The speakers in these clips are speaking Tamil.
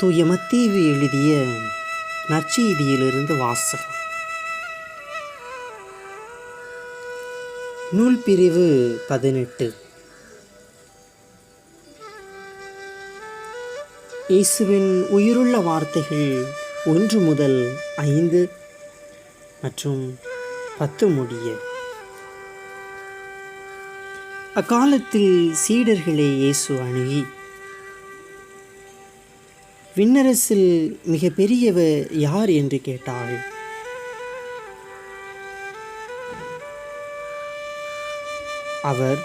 தூய மத்தீவு எழுதிய நற்செய்தியிலிருந்து வாசகம். நூல் பிரிவு பதினெட்டு. இயேசுவின் உயிருள்ள வார்த்தைகள் ஒன்று முதல் ஐந்து மற்றும் பத்து முடிய. அக்காலத்தில் சீடர்களை இயேசு அணுகி விண்ணரசில் மிக பெரியவர் யார் என்று கேட்டாள். அவர்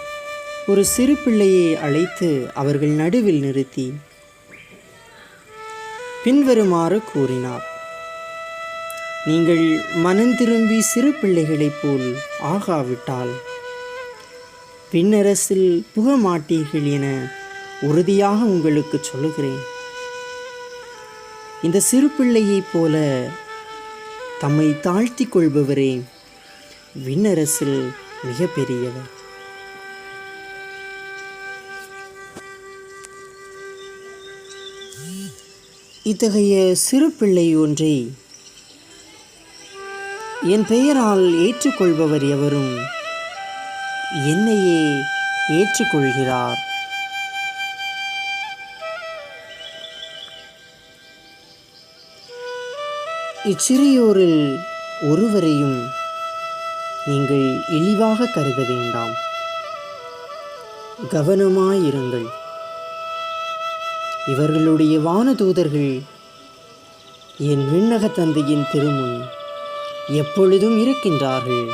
ஒரு சிறு பிள்ளையை அழைத்து அவர்கள் நடுவில் நிறுத்தி பின்வருமாறு கூறினார். நீங்கள் மனம் திரும்பி சிறு பிள்ளைகளைப் போல் ஆகாவிட்டால் பின்னரசில் புக மாட்டீர்கள் என உறுதியாக உங்களுக்கு சொல்லுகிறேன். இந்த சிறு பிள்ளையைப் போல தம்மை தாழ்த்தி கொள்பவரே விண்ணரசில் மிக பெரியவர் இத்தகைய சிறு பிள்ளை ஒன்றை என் பெயரால் ஏற்றுக்கொள்பவர் எவரும் என்னையே ஏற்றுக்கொள்கிறார். இச்சிறியோரில் ஒருவரையும் நீங்கள் இழிவாக கருத வேண்டாம். கவனமாயிருங்கள். இவர்களுடைய வானதூதர்கள் என் விண்ணக தந்தையின் திருமுன் எப்பொழுதும் இருக்கின்றார்கள்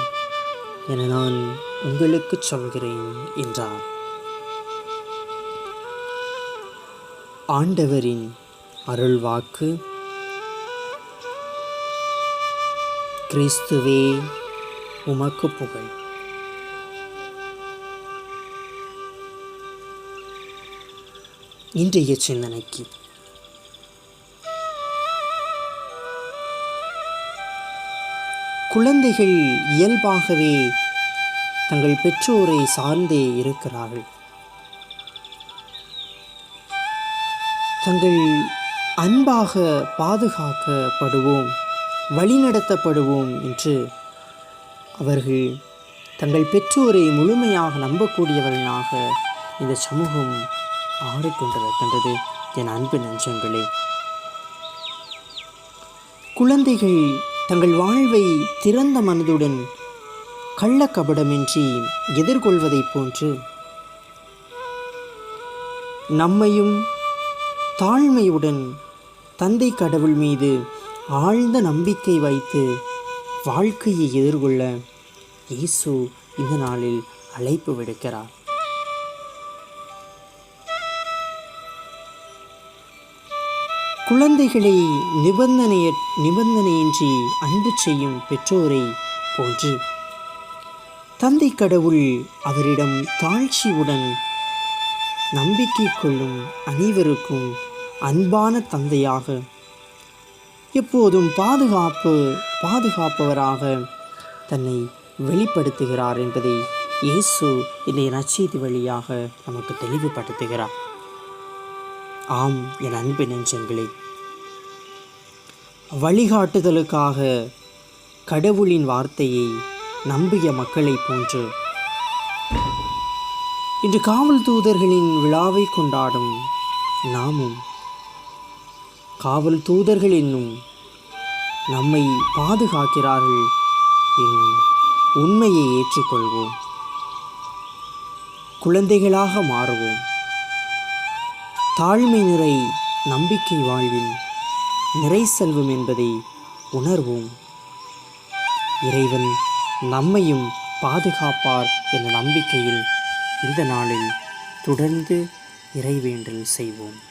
என நான் உங்களுக்கு சொல்கிறேன் என்றார். ஆண்டவரின் அருள்வாக்கு கிறிஸ்துவே உமக்கு புகழ். இன்றைய சிந்தனைக்கு. குழந்தைகள் இயல்பாகவே தங்கள் பெற்றோரை சார்ந்தே இருக்கிறார்கள். தங்கள் அன்பாக பாதுகாக்கப்படுவோம். வழிநடத்தப்படுவோம் என்று அவர்கள் தங்கள் பெற்றோரை முழுமையாக நம்பக்கூடியவர்களாக இந்த சமூகம் ஆடிக்கொண்டிருக்கின்றது. என் அன்பு நஞ்சங்களே. குழந்தைகள் தங்கள் வாழ்வை திறந்த மனதுடன் கள்ளக்கபடமின்றி எதிர்கொள்வதைப் போன்று நம்மையும் தாழ்மையுடன் தந்தை கடவுள் மீது ஆழ்ந்த நம்பிக்கை வைத்து வாழ்க்கையை எதிர்கொள்ள இயேசு இந்த நாளில் அழைப்பு விடுக்கிறார். குழந்தைகளை நிபந்தனைய நிபந்தனையின்றி அன்பு செய்யும் பெற்றோரை போன்று தந்தை கடவுள் அவரிடம் தாழ்ச்சியுடன் நம்பிக்கை கொள்ளும் அனைவருக்கும் அன்பான தந்தையாக எப்போதும் பாதுகாப்பு பாதுகாப்பவராக தன்னை வெளிப்படுத்துகிறார் என்பதை இயேசு இந்த நச்செய்தி வழியாக நமக்கு தெளிவுபடுத்துகிறார். ஆம் என் அன்பு நெஞ்சங்களே வழிகாட்டுதலுக்காக கடவுளின் வார்த்தையை நம்பிய மக்களைப் போன்று இன்று காவல் தூதர்களின் விழாவை கொண்டாடும் நாமும் காவல் தூதர்கள் என்னும் நம்மை பாதுகாக்கிறார்கள் என்னும் உண்மையை ஏற்றுக்கொள்வோம். குழந்தைகளாக மாறுவோம். தாழ்மை நிறை நம்பிக்கை வாழ்வில் நிறை செல்வம் என்பதை உணர்வோம். இறைவன் நம்மையும் பாதுகாப்பார் என்ற நம்பிக்கையில் இந்த நாளில் தொடர்ந்து இறைவேண்டல் செய்வோம்.